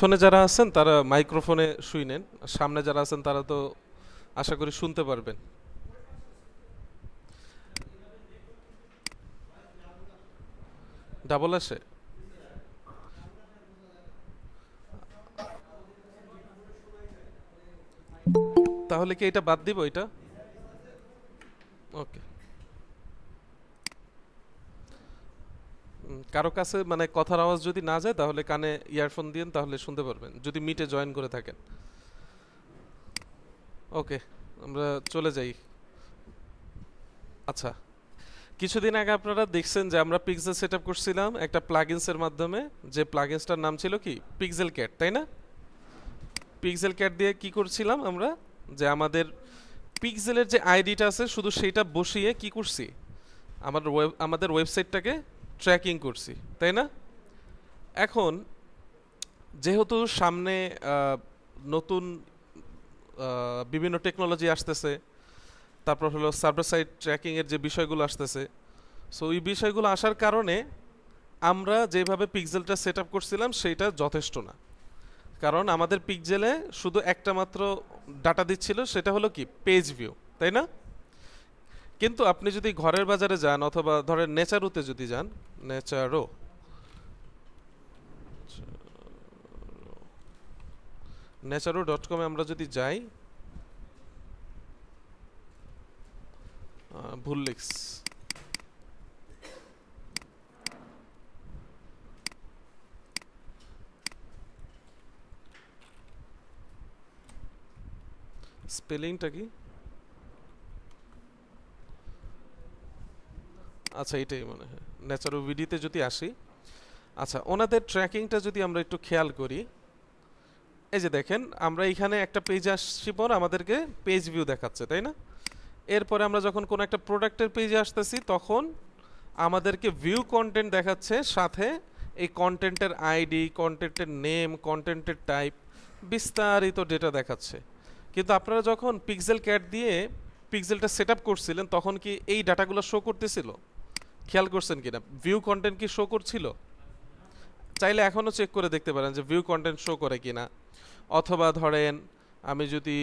পিছনে যারা আছেন, তারা মাইক্রোফোনে শুই নেন। সামনে যারা আছেন, তারা তো আশা করি শুনতে পারবেন। ডাবল আসে? তাহলে কি এটা বাদ দিব, এটা? ওকে। কারও কাছে মানে কথার আওয়াজ যদি না যায়, তাহলে কানে ইয়ারফোন দিন তাহলে শুনতে পারবেন। যদি মিটে জয়েন করে থাকেন। ওকে আমরা চলে যাই। আচ্ছা কিছুদিন আগে আপনারা দেখছেন যে আমরা পিক্সেল সেট আপ করছিলাম একটা প্লাগিনসের মাধ্যমে। যে প্লাগিনসটার নাম ছিল কি? পিক্সেল ক্যাট তাই না? পিক্সেল ক্যাট দিয়ে কি করছিলাম আমরা? যে আমাদের পিক্সেলের যে আইডিটা আছে, শুধু সেইটা বসিয়ে কি করছি? আমার ওয়েব আমাদের ওয়েবসাইটটাকে ট্র্যাকিং করছি, তাই না? এখন যেহেতু সামনে নতুন বিভিন্ন টেকনোলজি আসতেছে, তারপর হলো সাইড ট্র্যাকিংয়ের যে বিষয়গুলো আসতেছে সো এই বিষয়গুলো আসার কারণে আমরা যেভাবে পিক্সেলটা সেট আপ করছিলাম সেইটা যথেষ্ট না। কারণ আমাদের পিকজেলে শুধু একটা মাত্র ডাটা দিচ্ছিল, সেটা হলো কি? পেজ ভিউ তাই না? কিন্তু আপনি যদি ঘরের বাজারে যান অথবা ধরেন নেচারোতে যদি যান, নেচারো নেচারো ডট কমে আমরা যদি যাই ভুল লিখস স্পেলিংটা কি? আচ্ছা এটাই মনে হয়। ন্যাচারো ভিডিতে যদি আসি আচ্ছা ওনাদের ট্র্যাকিংটা যদি আমরা একটু খেয়াল করি, এই যে দেখেন, আমরা এখানে একটা পেজ আসছি পর আমাদেরকে পেজ ভিউ দেখাচ্ছে, তাই না? এরপরে আমরা যখন কোনো একটা প্রোডাক্টের পেজে আসতেছি, তখন আমাদেরকে ভিউ কন্টেন্ট দেখাচ্ছে, সাথে এই কন্টেন্টের আইডি কন্টেন্টের নেম কন্টেন্টের টাইপ বিস্তারিত ডেটা দেখাচ্ছে। কিন্তু আপনারা যখন পিক্সেল ক্যাট দিয়ে পিক্সেলটা সেট করছিলেন, তখন কি এই ডাটাগুলো শো করতেছিল? খেয়াল করছেন কিনা? ভিউ কন্টেন্ট কি শো করছিল? চাইলে এখনও চেক করে দেখতে পারেন যে ভিউ কন্টেন্ট শো করে কিনা। অথবা ধরেন, আমি যদি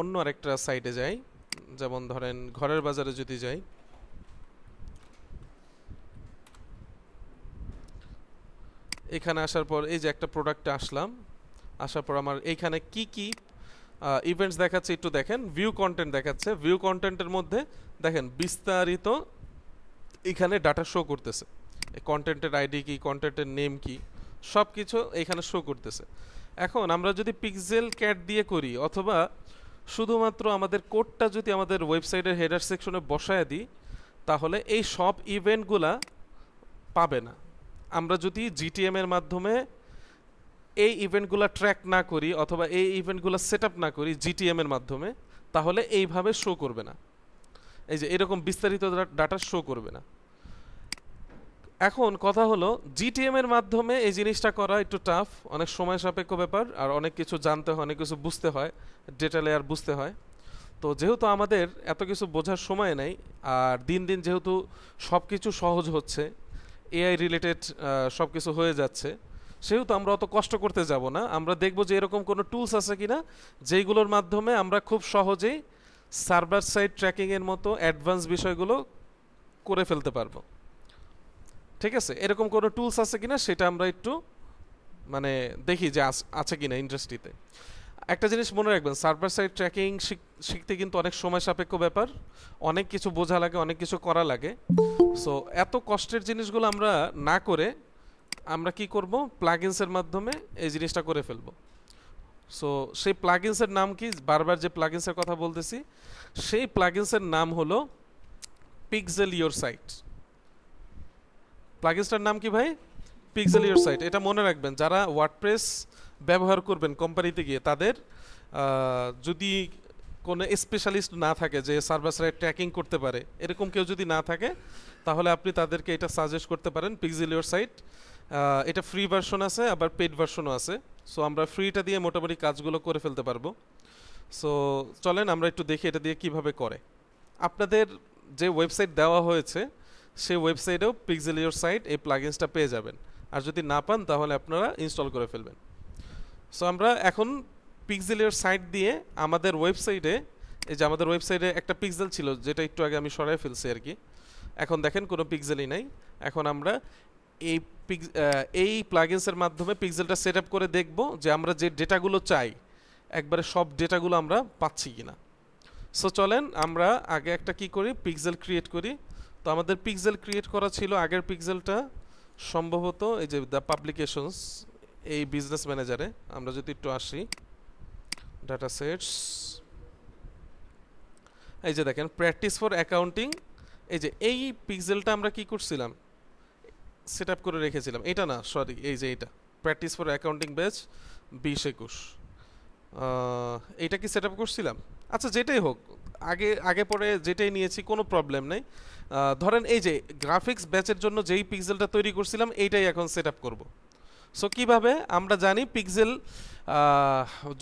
অন্য আরেকটা সাইটে যাই, যেমন ধরেন ঘরের বাজারে যদি যাই। এখানে আসার পর এই যে একটা প্রোডাক্টে আসলাম, আসার পর আমার এইখানে কি কি ইভেন্টস দেখাচ্ছে একটু দেখেন ভিউ কন্টেন্ট দেখাচ্ছে। ভিউ কন্টেন্টের মধ্যে দেখেন বিস্তারিত এখানে ডাটা শো করতেছে। কন্টেন্টের আইডি কি কন্টেন্টের নেম কি সব কিছু এখানে শো করতেছে। এখন আমরা যদি পিক্সেল ক্যাট দিয়ে করি, অথবা শুধুমাত্র আমাদের কোডটা যদি আমাদের ওয়েবসাইটের হেডার সেকশনে বসায় দিই, তাহলে এই সব ইভেন্টগুলা পাবে না। আমরা যদি জিটিএমের মাধ্যমে এই ইভেন্টগুলো ট্র্যাক না করি, অথবা এই ইভেন্টগুলো সেট না করি জিটিএম এর মাধ্যমে, তাহলে এইভাবে শো করবে না। এই যে এরকম বিস্তারিত ডাটা শো করবে না। এখন কথা হলো জিটিএম এর মাধ্যমে এই জিনিসটা করা একটু টাফ অনেক সময় সাপেক্ষ ব্যাপার, আর অনেক কিছু জানতে হয়, অনেক কিছু বুঝতে হয় ডেটা লেয়ার বুঝতে হয়। তো যেহেতু আমাদের এত কিছু বোঝার সময় নেই, আর দিন দিন যেহেতু সব কিছু সহজ হচ্ছে এআই রিলেটেড সব কিছু হয়ে যাচ্ছে, সেহেতু আমরা অত কষ্ট করতে যাব না। আমরা দেখব যে এরকম কোনো টুলস আছে কিনা, যেইগুলোর মাধ্যমে আমরা খুব সহজেই সার্ভার সাইড ট্র্যাকিংয়ের মতো অ্যাডভান্স বিষয়গুলো করে ফেলতে পারব। ঠিক আছে? এরকম কোনো টুলস আছে কিনা সেটা আমরা একটু মানে দেখি যে আছে কিনা ইন্ডাস্ট্রিতে একটা জিনিস মনে রাখবেন সার্ভার সাইড ট্র্যাকিং শিখতে কিন্তু অনেক সময় সাপেক্ষ ব্যাপার। অনেক কিছু বোঝা লাগে, অনেক কিছু করা লাগে। সো এত কষ্টের জিনিসগুলো আমরা না করে আমরা কি করব? প্লাগিনসের মাধ্যমে এই জিনিসটা করে ফেলব। সো সেই প্লাগিনসের নাম কি? বারবার যে প্লাগিনসের কথা বলতেছি, সেই প্লাগিনসের নাম হলো পিক্সেল ইওর সাইট প্লাগিনসটার নাম কি ভাই? পিক্সেল ইওর সাইট এটা মনে রাখবেন, যারা ওয়ার্ডপ্রেস ব্যবহার করবেন কোম্পানিতে গিয়ে, তাদের যদি কোনো স্পেশালিস্ট না থাকে যে সার্ভার সাইড ট্র্যাকিং করতে পারে, এরকম কেউ যদি না থাকে, তাহলে আপনি তাদেরকে এটা সাজেস্ট করতে পারেন পিক্সেল ইওর সাইট এটা ফ্রি ভার্সন আছে, আবার পেড ভার্সনও আছে। সো আমরা ফ্রিটা দিয়ে মোটামুটি কাজগুলো করে ফেলতে পারব। সো চলেন আমরা একটু দেখি এটা দিয়ে কীভাবে করে। আপনাদের যে ওয়েবসাইট দেওয়া হয়েছে সেই ওয়েবসাইটেও পিক্সেল ইওর সাইট এই প্লাগিনসটা পেয়ে যাবেন। আর যদি না পান, তাহলে আপনারা ইনস্টল করে ফেলবেন। সো আমরা এখন পিক্সেলের সাইট দিয়ে আমাদের ওয়েবসাইটে এই যে আমাদের ওয়েবসাইটে একটা পিক্সেল ছিল, যেটা একটু আগে আমি সরাই ফেলছি আর কি। এখন দেখেন কোনো পিক্সেলই নাই। এখন আমরা এই এই প্লাগিনসের মাধ্যমে পিক্সেলটা সেট আপ করে দেখব যে আমরা যে ডেটাগুলো চাই, একবারে সব ডেটাগুলো আমরা পাচ্ছি কি না সো চলেন আমরা আগে একটা কি করি? পিক্সেল ক্রিয়েট করি। তো আমাদের পিক্সেল ক্রিয়েট করা ছিল, আগের পিক্সেলটা সম্ভবত এই যে দ্য পাবলিকেশনস এই বিজনেস ম্যানেজারে আমরা যদি একটু আসি ডাটা সেটস এই যে দেখেন প্র্যাকটিস ফর অ্যাকাউন্টিং এই যে এই পিক্সেলটা আমরা কি করছিলাম? সেট আপ করে রেখেছিলাম। এটা না সরি এই যে এটা। প্র্যাকটিস ফর অ্যাকাউন্টিং ব্যাচ বিশ একুশ। এইটা কি সেট আপ করছিলাম? আচ্ছা যেটাই হোক আগে আগে পরে যেটাই নিয়েছি, কোনো প্রবলেম নেই। ধরেন এই যে গ্রাফিক্স ব্যাচের জন্য যেই পিক্সেলটা তৈরি করছিলাম, এইটাই এখন সেট আপ করব। সো কীভাবে? আমরা জানি পিক্সেল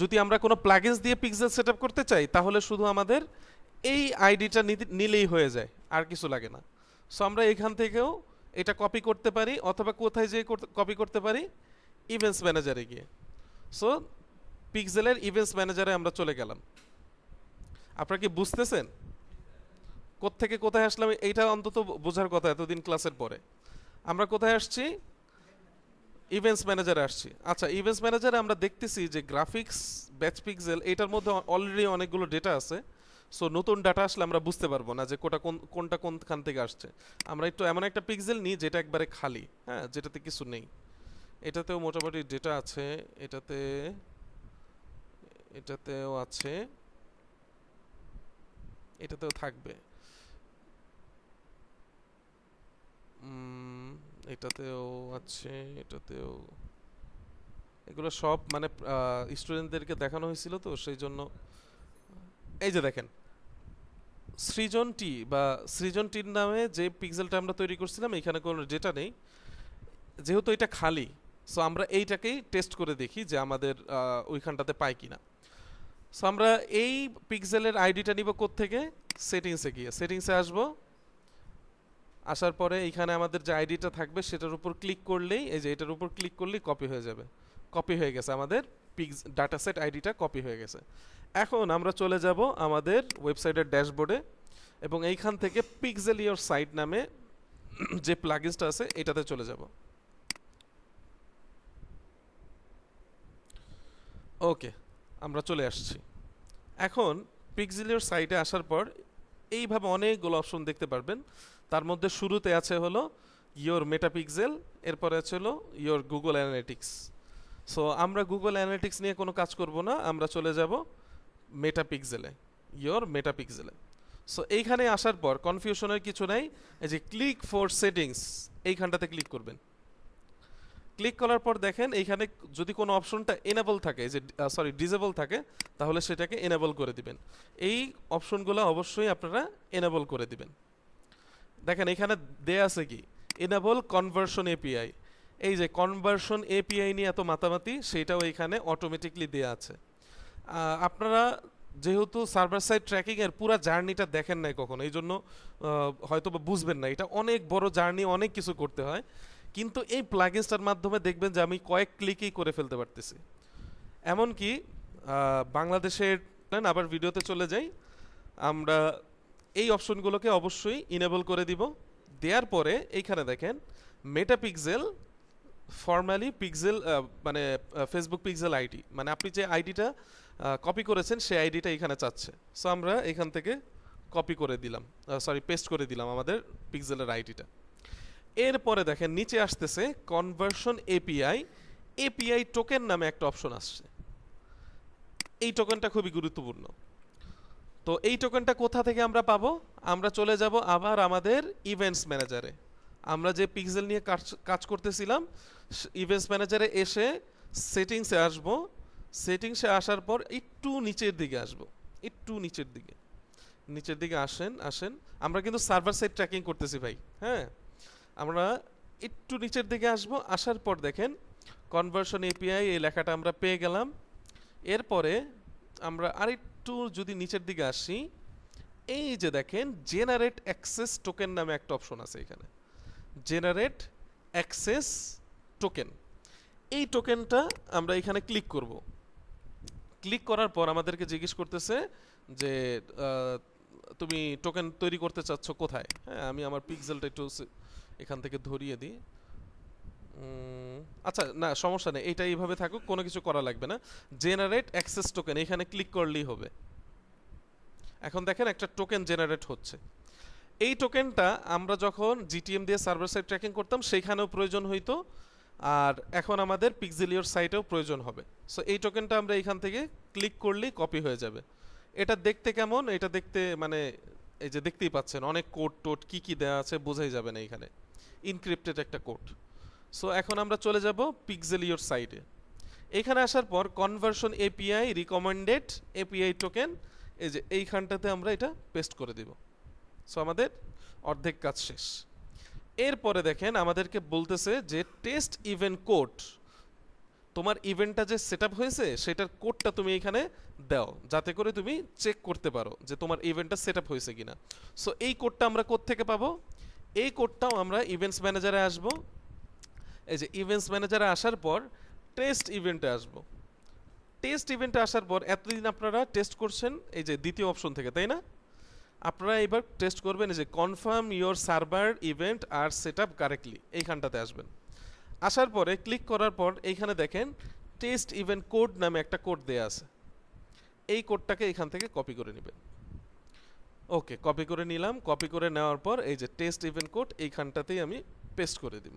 যদি আমরা কোনো প্লাগিনস দিয়ে পিক্সেল সেট করতে চাই, তাহলে শুধু আমাদের এই আইডিটা নিলেই হয়ে যায়, আর কিছু লাগে না। সো আমরা এখান থেকেও এটা কপি করতে পারি, অথবা কোথায় যেয়ে কপি করতে পারি ইভেন্টস ম্যানেজারে গিয়ে। সো পিক্সেলের ইভেন্টস ম্যানেজারে আমরা চলে গেলাম। আপনারা কি বুঝতেছেন? কোত্থেকে কোথায় আসলাম? এইটা অন্তত বোঝার কথা এতদিন ক্লাসের পরে। আমরা কোথায় আসছি? ইভেন্টস ম্যানেজারে আসছি। আচ্ছা ইভেন্টস ম্যানেজারে আমরা দেখতেছি যে গ্রাফিক্স ব্যাচ পিক্সেল এটার মধ্যে অলরেডি অনেকগুলো ডেটা আছে। সো নতুন ডাটা আসলে আমরা বুঝতে পারব না যে কোটা কোন, কোনটা কোনখান থেকে আসছে। আমরা একটু এমন একটা পিক্সেল নিই যেটা একবারে খালি হ্যাঁ যেটাতে কিছু নেই। এটাতেও মোটামুটি ডেটা আছে, এটাতে, এটাতেও আছে। এটাতেও থাকবে। এটাতেও আছে, এটাতেও এগুলো সব মানে স্টুডেন্টদেরকে দেখানো হয়েছিল তো, সেই জন্য এই যে দেখেন সৃজন টি বা সৃজন টির নামে যে পিক্সেলটা আমরা তৈরি করছিলাম, এখানে কোনো ডেটা নেই। যেহেতু এটা খালি সো আমরা এইটাকেই টেস্ট করে দেখি যে আমাদের ওইখানটাতে পাই কিনা। সো আমরা এই পিক্সেলের আইডিটা নিব থেকে সেটিংসে গিয়ে। সেটিংসে আসব। আসার পরে এখানে আমাদের যে আইডিটা থাকবে, সেটার উপর ক্লিক করলেই, এই যে এটার উপর ক্লিক করলেই কপি হয়ে যাবে। কপি হয়ে গেছে আমাদের পিক্স ডাটা সেট আইডিটা কপি হয়ে গেছে। এখন আমরা চলে যাব আমাদের ওয়েবসাইটের ড্যাশবোর্ডে এবং এইখান থেকে পিক্সেল ইয়োর সাইট নামে যে প্লাগিনসটা আছে, এটাতে চলে যাব। ওকে আমরা চলে আসছি। এখন পিক্সেলিওর সাইটে আসার পর এইভাবে অনেকগুলো অপশন দেখতে পারবেন। তার মধ্যে শুরুতে আছে হলো ইয়োর মেটাপিক্সেল এরপরে আছে হলো ইয়োর গুগল অ্যানালিটিক্স সো আমরা গুগল অ্যানালিটিক্স নিয়ে কোনো কাজ করব না, আমরা চলে যাব মেটাপিক্সেলে ইয়োর মেটাপিক্সেলে সো এইখানে আসার পর কনফিউশনের কিছু নাই, এই যে ক্লিক ফর সেটিংস এইখানটাতে ক্লিক করবেন। ক্লিক করার পর দেখেন এইখানে যদি কোনো অপশনটা এনেবল থাকে যে সরি ডিজেবল থাকে, তাহলে সেটাকে এনেবল করে দিবেন। এই অপশনগুলো অবশ্যই আপনারা এনেবল করে দিবেন। দেখেন এখানে দেয়া আছে কি? এনেবল কনভার্সন এপিআই এই যে কনভার্সন এপিআই নিয়ে এত মাতামাতি, সেটাও এখানে অটোমেটিকলি দেয়া আছে। আপনারা যেহেতু সার্ভার সাইড ট্র্যাকিং এর পুরো জার্নিটা দেখেন নাই কখনো এই জন্য হয়তো বুঝবেন না। এটা অনেক বড় জার্নি, অনেক কিছু করতে হয়। কিন্তু এই প্লাগিনসটার মাধ্যমে দেখবেন যে আমি কয়েক ক্লিকেই করে ফেলতে পারতেছি। এমনকি বাংলাদেশের আবার ভিডিওতে চলে যাই, আমরা এই অপশনগুলোকে অবশ্যই ইনেবল করে দিব। দেওয়ার পরে এইখানে দেখেন মেটা পিক্সেল ফর্মালি পিক্সেল মানে ফেসবুক পিক্সেল আইডি মানে আপনি যে আইডিটা কপি করেছেন, সেই আইডিটা এখানে চাচ্ছে। সো আমরা এখান থেকে কপি করে দিলাম সরি পেস্ট করে দিলাম আমাদের পিক্সেলের আইডিটা এরপরে দেখেন, নিচে আসতেছে কনভার্সন এপিআই এপিআই টোকেন নামে একটা অপশন আসছে। এই টোকেনটা খুবই গুরুত্বপূর্ণ। তো এই টোকেনটা কোথা থেকে আমরা পাবো? আমরা চলে যাব আবার আমাদের ইভেন্টস ম্যানেজারে আমরা যে পিক্সেল নিয়ে কাজ কাজ করতেছিলাম ইভেন্টস ম্যানেজারে এসে সেটিংসে আসব। সেটিংসে আসার পর একটু নিচের দিকে আসব। একটু নিচের দিকে। নিচের দিকে আসেন আসেন। আমরা কিন্তু সার্ভার সাইড ট্র্যাকিং করতেছি ভাই হ্যাঁ? আমরা একটু নিচের দিকে আসব। আসার পর দেখেন কনভার্সন এপিআই এই লেখাটা আমরা পেয়ে গেলাম। এরপরে আমরা আরেকটু যদি নিচের দিকে আসি, এই যে দেখেন জেনারেট অ্যাক্সেস টোকেন নামে একটা অপশন আছে এখানে। জেনারেট অ্যাক্সেস টোকেন এই টোকেনটা আমরা এখানে ক্লিক করব। ক্লিক করার পর আমাদেরকে জিজ্ঞেস করতেছে যে তুমি টোকেন তৈরি করতে চাচ্ছ কোথায়? হ্যাঁ আমি আমার পিক্সেলটা একটু এখান থেকে ধরিয়ে দিই। আচ্ছা না, সমস্যা নেই। এটা এইভাবে থাকুক, কোনো কিছু করা লাগবে না। জেনারেট অ্যাক্সেস টোকেন এখানে ক্লিক করলেই হবে। এখন দেখেন একটা টোকেন জেনারেট হচ্ছে। এই টোকেনটা আমরা যখন জিটিএম দিয়ে সার্ভার সাইড ট্র্যাকিং করতাম, সেইখানেও প্রয়োজন হইতো। আর এখন আমাদের পিক্সেলিওর সাইটেও প্রয়োজন হবে। সো এই টোকেনটা আমরা এখান থেকে ক্লিক করলেই কপি হয়ে যাবে। এটা দেখতে কেমন? এটা দেখতে মানে এই যে দেখতেই পাচ্ছেন, অনেক কোড টোড কি কি দেওয়া আছে, বোঝাই যাবে না এখানে। ইনক্রিপ্টেড একটা কোড সো এখন আমরা চলে যাব পিক্সেলিওর সাইডে এখানে আসার পর conversion API recommended API token এই যে এইখানটাতে আমরা এটা পেস্ট করে দিব। সো আমাদের অর্ধেক কাজ শেষ। এরপরে দেখেন আমাদেরকে বলতেছে যে টেস্ট ইভেন্ট কোড তোমার ইভেন্টটা যে সেট হয়েছে, সেটার কোডটা তুমি এখানে দাও, যাতে করে তুমি চেক করতে পারো যে তোমার ইভেন্টটা সেট হয়েছে কিনা। সো এই কোডটা আমরা থেকে পাবো? এই কোডটাও আমরা ইভেন্টস ম্যানেজারে আসব। এই যে ইভেন্টস ম্যানেজারে আসার পর টেস্ট ইভেন্টে আসব। টেস্ট ইভেন্টে আসার পর এতদিন আপনারা টেস্ট করছেন এই যে দ্বিতীয় অপশন থেকে, তাই না? আপনারা এবার টেস্ট করবেন এই যে confirm your server event R set up correctly এইখানটাতে আসবেন। আসার পরে ক্লিক করার পর এইখানে দেখেন টেস্ট ইভেন্ট কোড নামে একটা কোড দেয়া আছে। এই কোডটাকে এখান থেকে কপি করে নেবেন। ওকে কপি করে নিলাম। কপি করে নেওয়ার পর এই যে টেস্ট ইভেন্ট কোড এইখানটাতেই আমি পেস্ট করে দিব।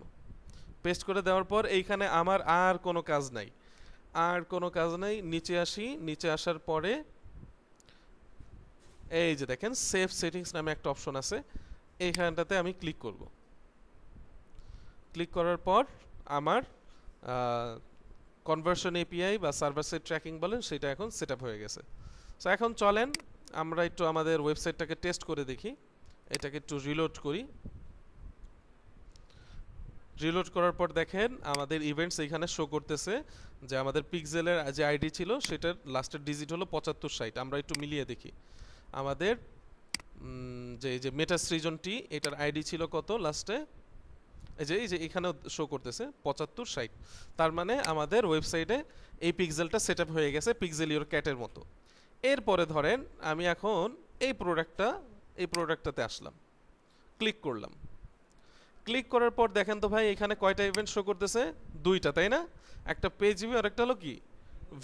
পেস্ট করে দেওয়ার পর এইখানে আমার আর কোনো কাজ নাই। আর কোনো কাজ নাই, নিচে আসি, নিচে আসার পরে এই যে দেখেন সেভ সেটিংস নামে একটা অপশন আছে। এইখানটাতে আমি ক্লিক করব। ক্লিক করার পর আমার কনভার্সন এপিআই বা সার্ভার সাইড ট্র্যাকিং বলেন, সেটা এখন সেট হয়ে গেছে। সো এখন চলেন আমরা একটু আমাদের ওয়েবসাইটটাকে টেস্ট করে দেখি। এটাকে একটু রিলোড করি। রিলোড করার পর দেখেন, আমাদের ইভেন্টস এখানে শো করতেছে যে আমাদের পিক্সেলের যে আইডি ছিল, সেটার লাস্টের ডিজিট হলো পঁচাত্তর সাইট আমরা একটু মিলিয়ে দেখি। আমাদের যে, এই যে মেটা সৃজনটি, এটার আইডি ছিল কত লাস্টে এই যে এই যে, এখানেও শো করতেছে পঁচাত্তর সাইট তার মানে আমাদের ওয়েবসাইটে এই পিক্সেলটা সেট হয়ে গেছে পিক্সেলিওর ক্যাটের মতো। এরপরে ধরেন আমি এখন এই প্রোডাক্টটা এই প্রোডাক্টটাতে আসলাম। ক্লিক করলাম। ক্লিক করার পর দেখেন তো ভাই, এখানে কয়টা ইভেন্ট শো করতেছে? দুইটা, তাই না? একটা পেজ ভিউ আর একটা হলো কি?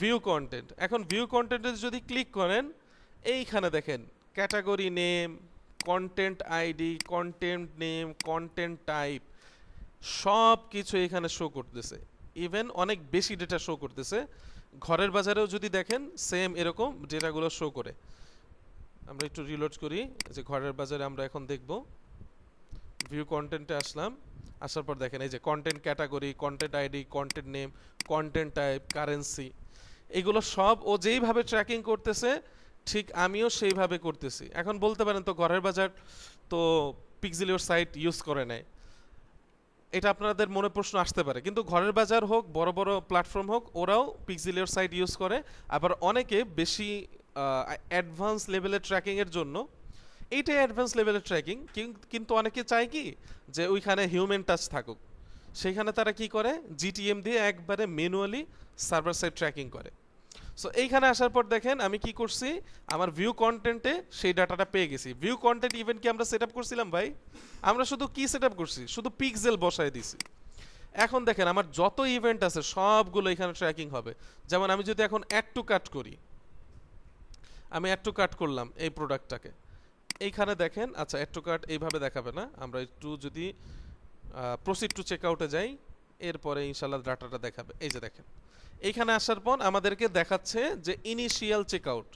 ভিউ কন্টেন্ট এখন ভিউ কন্টেন্টে যদি ক্লিক করেন, এইখানে দেখেন category name content ID content name content type সব কিছু এখানে শো করতেছে। ইভেন অনেক বেশি ডেটা শো করতেছে। ঘরের বাজারেও যদি দেখেন সেম এরকম ডেটাগুলো শো করে। আমরা একটু রিলোড করি, যে ঘরের বাজারে আমরা এখন দেখব। ভিউ কন্টেন্টে আসলাম, আসার পর দেখেন এই যে content category content ID content name content type currency এগুলো সব ও যেইভাবে ট্র্যাকিং করতেছে, ঠিক আমিও সেইভাবে করতেছি। এখন বলতে পারেন তো ঘরের বাজার তো পিক্সেলিওর সাইট ইউজ করে নেয় এটা আপনাদের মনে প্রশ্ন আসতে পারে। কিন্তু ঘরের বাজার হোক, বড় বড় প্ল্যাটফর্ম হোক, ওরাও পিক্সেলিওর সাইট ইউজ করে। আবার অনেকে বেশি অ্যাডভান্স লেভেলের ট্র্যাকিংয়ের জন্য, এইটাই অ্যাডভান্স লেভেলের ট্র্যাকিং কিন্তু অনেকে চায় কি? যে ওইখানে হিউম্যান টাচ থাকুক। সেইখানে তারা কি করে? জিটিএম দিয়ে একবারে ম্যানুয়ালি সার্ভার সাইড ট্র্যাকিং করে। সো এইখানে আসার পর দেখেন আমি কি করছি? আমার ভিউ কন্টেন্টে সেই ডাটাটা পেয়ে গেছি। ভিউ কন্টেন্ট ইভেন্ট কি আমরা সেট করছিলাম ভাই? আমরা শুধু কি সেট করছি? শুধু পিক্সেল বসায় দিছি। এখন দেখেন আমার যত ইভেন্ট আছে সবগুলো এখানে ট্র্যাকিং হবে। যেমন আমি যদি এখন অ্যাড টু কাট করি, আমি অ্যাড টু কাট করলাম এই প্রোডাক্টটাকে এইখানে দেখেন আচ্ছা অ্যাড টু কাট এইভাবে দেখাবে না। আমরা একটু যদি প্রসিড টু চেক আউটে যাই, এরপরে ইনশাল্লাহ ডাটাটা দেখাবে। এই যে দেখেন। এইখানে আসার পর আমাদেরকে দেখাচ্ছে যে ইনিশিয়াল চেক আউট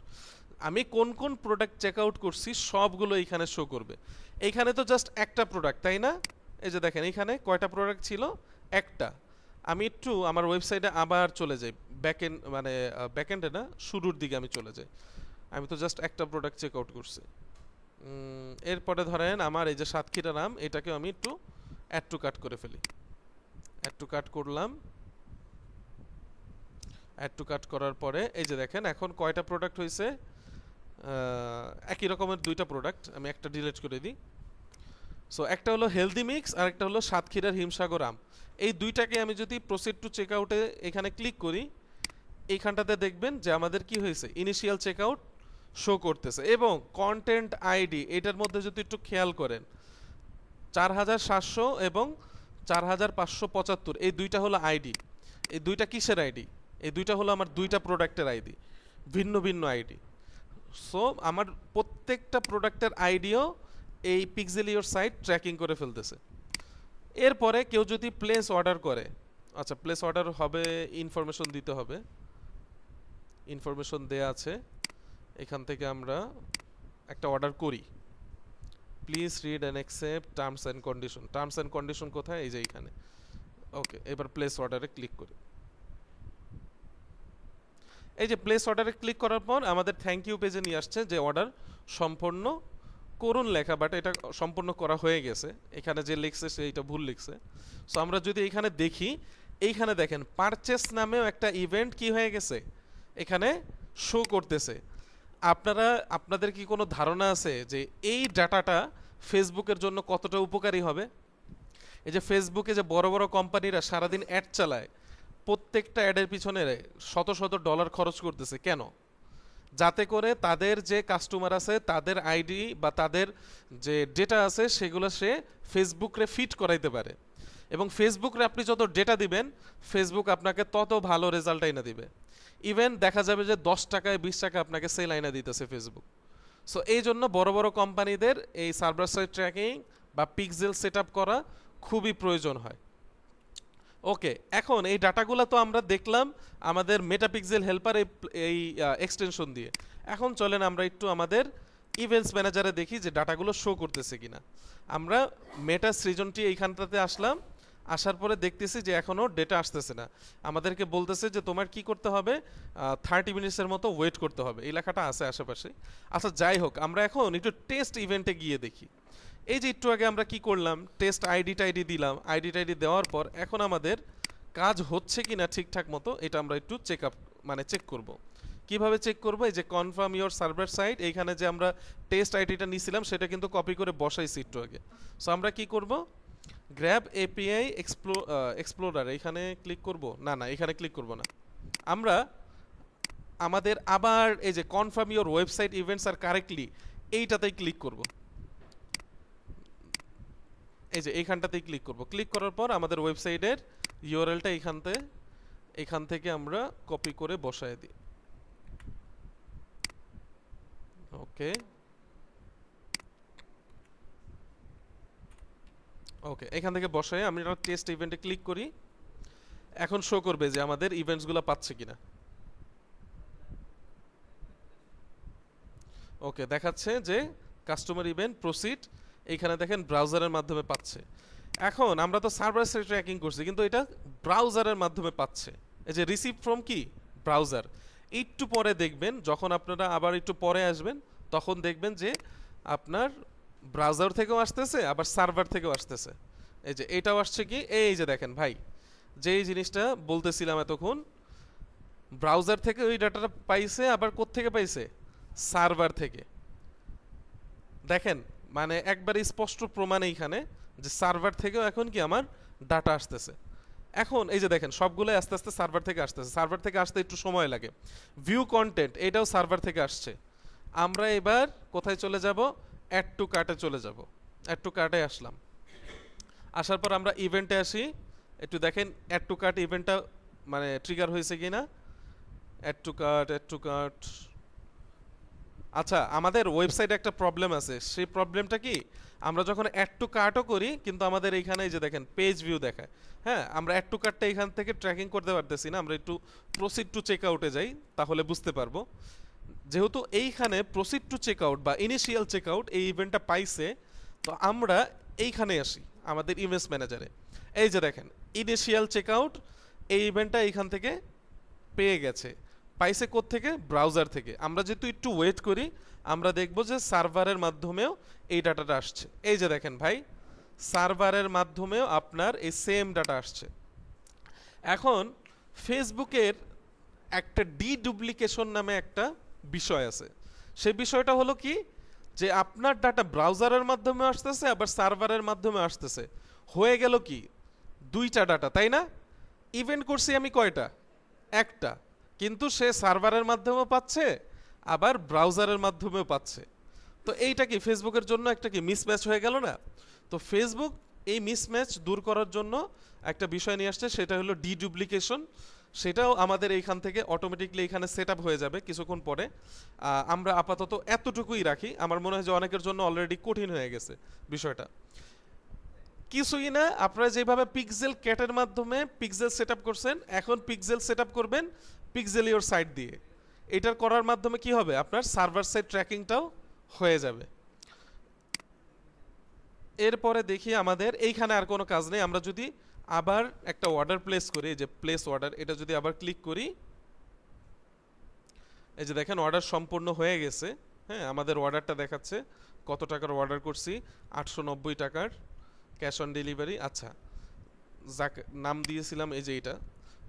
আমি কোন কোন প্রোডাক্ট চেক আউট করছি, সবগুলো এইখানে শো করবে। এইখানে তো জাস্ট একটা প্রোডাক্ট তাই না? এই যে দেখেন, এইখানে কয়টা প্রোডাক্ট ছিল? একটা। আমি একটু আমার ওয়েবসাইটে আবার চলে যাই। ব্যাকএন্ড মানে ব্যাকএন্ডে না, শুরুর দিকে আমি চলে যাই। আমি তো জাস্ট একটা প্রোডাক্ট চেক আউট করছি এরপরে ধরেন আমার এই যে সাতক্ষীরা নাম এটাকেও আমি একটু অ্যাড টু কাট করে ফেলি। অ্যাড টু কাট করলাম। অ্যাড টু কাট করার পরে, এই যে দেখেন, এখন কয়টা প্রোডাক্ট হয়েছে একই রকমের দুইটা প্রোডাক্ট আমি একটা ডিলিট করে দিই। সো একটা হলো হেলদি মিক্স আর একটা হলো সাতক্ষীরার হিমসাগর আম। এই দুইটাকে আমি যদি প্রসিড টু চেক আউটে এখানে ক্লিক করি, এইখানটাতে দেখবেন যে আমাদের কি হয়েছে? ইনিশিয়াল চেক আউট শো করতেছে। এবং কন্টেন্ট আইডি এটার মধ্যে যদি একটু খেয়াল করেন, চার হাজার সাতশো এবং চার হাজার পাঁচশো পঁচাত্তর, এই দুইটা হলো আইডি এই দুইটা কিসের আইডি এই দুইটা হলো আমার দুইটা প্রোডাক্টের আইডি ভিন্ন ভিন্ন আইডি সো আমার প্রত্যেকটা প্রোডাক্টের আইডিও এই পিক্সেলিওর সাইট ট্র্যাকিং করে ফেলতেছে। এরপরে কেউ যদি প্লেস অর্ডার করে আচ্ছা প্লেস অর্ডার হবে ইনফরমেশন দিতে হবে। ইনফরমেশন দেয়া আছে। এখান থেকে আমরা একটা অর্ডার করি। Please read and accept terms and condition terms and condition কোথায়? এই যে এইখানে। ওকে এবার প্লেস অর্ডারে ক্লিক করি। এই যে প্লেস অর্ডারে ক্লিক করার পর আমাদের থ্যাংক ইউ পেজে নিয়ে আসছে যে অর্ডার সম্পূর্ণ করুন লেখা বাট এটা সম্পূর্ণ করা হয়ে গেছে। এখানে যে লিখছে সেইটা ভুল লিখছে। সো আমরা যদি এখানে দেখি, এইখানে দেখেন পারচেস নামেও একটা ইভেন্ট কি হয়ে গেছে? এখানে শো করতেছে। আপনারা, আপনাদের কি কোনো ধারণা আছে যে এই ডাটাটা ফেসবুকের জন্য কতটা উপকারী হবে? এই যে ফেসবুকে যে বড় বড় কোম্পানিরা সারাদিন অ্যাড চালায় প্রত্যেকটা অ্যাডের পিছনে শত শত ডলার খরচ করতেছে। কেন? যাতে করে তাদের যে কাস্টমার আছে, তাদের আইডি বা তাদের যে ডেটা আছে, সেগুলো সে ফেসবুকরে ফিট করাইতে পারে। এবং ফেসবুকরে আপনি যত ডেটা দিবেন ফেসবুক আপনাকে তত ভালো রেজাল্ট এনে দিবে। ইভেন দেখা যাবে যে দশ টাকায় বিশ টাকা আপনাকে সেল আইনা দিতেছে ফেসবুক সো এই জন্য বড় বড় কোম্পানিদের এই সার্ভার সাইড ট্র্যাকিং বা পিক্সেল সেট করা খুবই প্রয়োজন হয়। ওকে এখন এই ডাটাগুলো তো আমরা দেখলাম আমাদের মেটাপিক্সেল হেল্পার এই এক্সটেনশন দিয়ে। এখন চলেন আমরা একটু আমাদের ইভেন্টস ম্যানেজারে দেখি যে ডাটাগুলো শো করতেছে কিনা। আমরা মেটা সৃজনটি এইখানটাতে আসলাম, আসার পরে দেখতেছি যে এখনও ডেটা আসতেছে না। আমাদেরকে বলতেছে যে তোমার কি করতে হবে? থার্টি মিনিটসের মতো ওয়েট করতে হবে। এই লেখাটা আছে আশেপাশে। আচ্ছা যাই হোক, আমরা এখন একটু টেস্ট ইভেন্টে গিয়ে দেখি। এই যে একটু আগে আমরা কি করলাম? টেস্ট আইডি টাইডি দিলাম। আইডি টাইডি দেওয়ার পর এখন আমাদের কাজ হচ্ছে কি না ঠিকঠাক মতো, এটা আমরা একটু চেক আপ মানে চেক করব। কীভাবে চেক করব? এই যে কনফার্ম ইওর সার্ভার সাইট এইখানে যে আমরা টেস্ট আইডিটা নিয়েছিলাম সেটা কিন্তু কপি করে বসাইছি একটু আগে। সো আমরা কি করব? গ্র্যাব এপিআই এক্সপ্লো এক্সপ্লোরার এখানে ক্লিক করব? না না এখানে ক্লিক করব না। আমরা আমাদের আবার এই যে confirm your website events R correctly এইটাতেই ক্লিক করব। এই যে এইখানটাতেই ক্লিক করব। ক্লিক করার পর আমাদের ওয়েবসাইটের ইউআরএলটা এইখানতে এখান থেকে আমরা কপি করে বসায় দিই। ওকে। ওকে এখান থেকে বসায়, আমি টেস্ট ইভেন্টে ক্লিক করি। এখন শো করবে যে আমাদের ইভেন্টসগুলো পাচ্ছে কিনা। ওকে, দেখাচ্ছে যে কাস্টমার ইভেন্ট প্রসিড এইখানে দেখেন ব্রাউজারের মাধ্যমে পাচ্ছে। এখন আমরা তো সার্ভার সাইড ট্র্যাকিং করছি, কিন্তু এটা ব্রাউজারের মাধ্যমে পাচ্ছে। এই যে রিসিভ ফ্রম কি? ব্রাউজার একটু পরে দেখবেন, যখন আপনারা আবার একটু পরে আসবেন, তখন দেখবেন যে আপনার ব্রাউজার থেকেও আসতেছে, আবার সার্ভার থেকেও আসতেছে। এই যে এটাও আসছে কি? এই যে দেখেন ভাই যে এই জিনিসটা বলতেছিলাম এতক্ষণ ব্রাউজার থেকে ওই ডাটাটা পাইছে, আবার থেকে পাইছে? সার্ভার থেকে। দেখেন মানে একবারে স্পষ্ট প্রমাণ এইখানে যে সার্ভার থেকেও এখন কি আমার ডাটা আসতেছে। এখন এই যে দেখেন, সবগুলোই আস্তে আস্তে সার্ভার থেকে আসতেছে। সার্ভার থেকে আসতে একটু সময় লাগে। ভিউ কন্টেন্ট এটাও সার্ভার থেকে আসছে। আমরা এবার কোথায় চলে যাব? অ্যাড টু কার্টে চলে যাব। অ্যাড টু কার্টে আসলাম। আসার পর আমরা ইভেন্টে আসি। একটু দেখেন অ্যাড টু কার্ট ইভেন্টটা মানে ট্রিগার হয়েছে কি না add to cart add to cart আচ্ছা আমাদের ওয়েবসাইটে একটা প্রবলেম আছে। সেই প্রবলেমটা কি? আমরা যখন অ্যাড টু কার্টও করি, কিন্তু আমাদের এইখানে যে দেখেন পেজ ভিউ দেখায়। হ্যাঁ আমরা অ্যাড টু কার্টটা এখান থেকে ট্র্যাকিং করতে পারতেছি না, আমরা একটু প্রসিড টু চেক আউটে যাই, তাহলে বুঝতে পারব। যেহেতু এইখানে প্রসিড টু চেক আউট বা ইনিশিয়াল চেক আউট এই ইভেন্টটা পাইছে, তো আমরা এইখানে আসি, আমাদের ইমেজ ম্যানেজারে এই যে দেখেন ইনিশিয়াল চেক আউট এই ইভেন্টটা এইখান থেকে পেয়ে গেছে। পাইছে থেকে ব্রাউজার থেকে। আমরা যেহেতু একটু ওয়েট করি, আমরা দেখব যে সার্ভারের মাধ্যমেও এই ডাটাটা আসছে। এই যে দেখেন ভাই সার্ভারের মাধ্যমেও আপনার এই সেম ডাটা আসছে। এখন ফেসবুকের একটা ডিডুপ্লিকেশন নামে একটা বিষয় আছে। সেই বিষয়টা হলো কি? যে আপনার ডাটা ব্রাউজারের মাধ্যমে আসতেছে, আবার সার্ভারের মাধ্যমে আসতেছে। হয়ে গেল কি? দুইটা ডাটা তাই না? ইভেন্ট করছি আমি কয়টা? একটা। কিন্তু সে সার্ভারের মাধ্যমেও পাচ্ছে, আবার ব্রাউজারের মাধ্যমেও পাচ্ছে। তো এইটা কি ফেসবুকের জন্য একটা কি মিসম্যাচ হয়ে গেল না? তো ফেসবুক এই মিসম্যাচ দূর করার জন্য একটা বিষয় নিয়ে আসছে, সেটা হলো ডিডুপ্লিকেশন সেটাও আমাদের এইখান থেকে অটোমেটিকলি এখানে সেট হয়ে যাবে কিছুক্ষণ পরে। আমরা আপাতত এতটুকুই রাখি। আমার মনে হয় যে অনেকের জন্য অলরেডি কঠিন হয়ে গেছে বিষয়টা। কিছুই না, আপনারা যেভাবে পিক্সেল ক্যাটের মাধ্যমে পিক্সেল সেট করছেন, এখন পিক্সেল সেট করবেন পিক্সেল ইওর সাইট দিয়ে। এটার করার মাধ্যমে কি হবে? আপনার সার্ভার সাইড ট্র্যাকিংটাও হয়ে যাবে। এরপরে দেখি আমাদের, এইখানে আর কোনো কাজ নেই। আমরা যদি আবার একটা অর্ডার প্লেস করি যে প্লেস অর্ডার এটা যদি আবার ক্লিক করি, এই যে দেখেন অর্ডার সম্পূর্ণ হয়ে গেছে। হ্যাঁ আমাদের অর্ডারটা দেখাচ্ছে। কত টাকার অর্ডার করছি? আটশো নব্বই টাকার ক্যাশ অন ডেলিভারি আচ্ছা যাক, নাম দিয়েছিলাম এই যে এটা।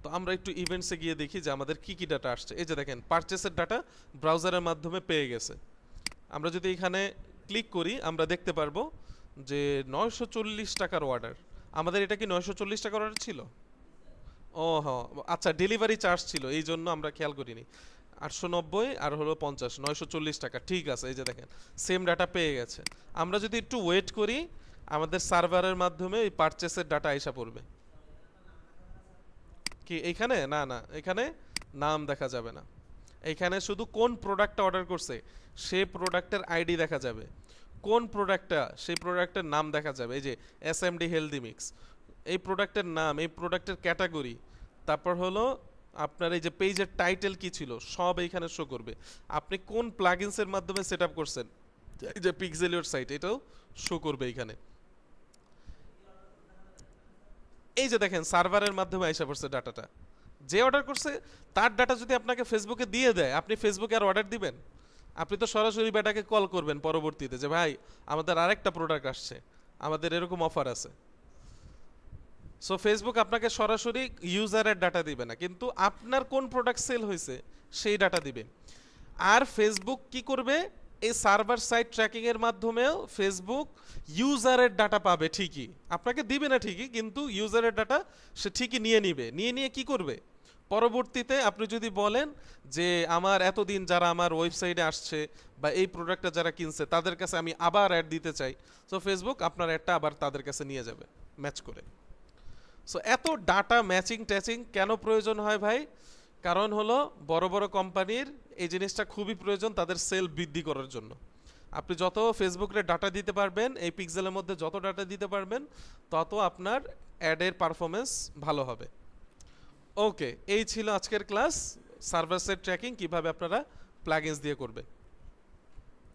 তো আমরা একটু ইভেন্টসে গিয়ে দেখি যে আমাদের কি কি ডাটা আসছে। এই যে দেখেন পারচেসের ডাটা ব্রাউজারের মাধ্যমে পেয়ে গেছে। আমরা যদি এখানে ক্লিক করি, আমরা দেখতে পারব যে নয়শো চল্লিশ টাকার অর্ডার আমাদের এটা কি নয়শো চল্লিশ টাকার অর্ডার ছিল? ও হ আচ্ছা ডেলিভারি চার্জ ছিল, এই জন্য আমরা খেয়াল করিনি। আটশো নব্বই আর হলো পঞ্চাশ, নয়শো চল্লিশ টাকা, ঠিক আছে, এই যে দেখেন সেম ডাটা পেয়ে গেছে। আমরা যদি একটু ওয়েট করি, আমাদের সার্ভারের মাধ্যমে এই পারচেসের ডাটা আইসা পড়বে। কি এইখানে? না না, এখানে নাম দেখা যাবে না। এখানে শুধু কোন প্রোডাক্টটা অর্ডার করছে, সে প্রোডাক্টের আইডি দেখা যাবে। কোন প্রোডাক্টটা সেই প্রোডাক্টের নাম দেখা যাবে। এই যে S M D healthy mix এই প্রোডাক্টের নাম, এই প্রোডাক্টের ক্যাটাগরি তারপর হলো আপনার এই যে পেজের টাইটেল কি ছিল, সব এইখানে শো করবে। আপনি কোন প্লাগইনসের মাধ্যমে সেট আপ করছেন? এই যে পিক্সেলিওর সাইট এটাও শো করবে এইখানে। এই যে দেখেন, সার্ভারের মাধ্যমে আইসা পড়ছে ডাটাটা। যে অর্ডার করছে, তার ডাটা যদি আপনাকে ফেসবুকে দিয়ে দেয়, আপনি ফেসবুকে আর অর্ডার দিবেন? আপনি তো সরাসরি ব্যাটাকে কল করবেন পরবর্তীতে যে, ভাই, আমাদের আরেকটা প্রোডাক্ট আসছে। আমাদের এরকম অফার আছে। সো ফেসবুক আপনাকে সরাসরি ইউজারের ডাটা দিবে না, কিন্তু আপনার কোন প্রোডাক্ট সেল হয়েছে, সেই ডাটা দিবে। আর ফেসবুক কি করবে? এই সার্ভার সাইট ট্র্যাকিং এর মাধ্যমেও ফেসবুক ইউজারের ডাটা পাবে ঠিকই। আপনাকে দিবে না ঠিকই, কিন্তু ইউজারের ডাটা সে ঠিকই নিয়ে নিবে। নিয়ে নিয়ে কি করবে? পরবর্তীতে আপনি যদি বলেন যে আমার এতদিন যারা আমার ওয়েবসাইটে আসছে বা এই প্রোডাক্টটা যারা কিনছে, তাদের কাছে আমি আবার অ্যাড দিতে চাই সো ফেসবুক আপনার অ্যাডটা আবার তাদের কাছে নিয়ে যাবে, ম্যাচ করে। সো এত ডাটা ম্যাচিং ট্যাচিং কেন প্রয়োজন হয় ভাই? কারণ হলো বড় বড় কোম্পানির এই জিনিসটা খুবই প্রয়োজন তাদের সেল বৃদ্ধি করার জন্য। আপনি যত ফেসবুকে ডাটা দিতে পারবেন, এই পিক্সেলের মধ্যে যত ডাটা দিতে পারবেন, তত আপনার অ্যাডের পারফরমেন্স ভালো হবে। ওকে, এই ছিল আজকের ক্লাস। সার্ভার সেট ট্র্যাকিং কীভাবে আপনারা প্লাগইনস দিয়ে করবে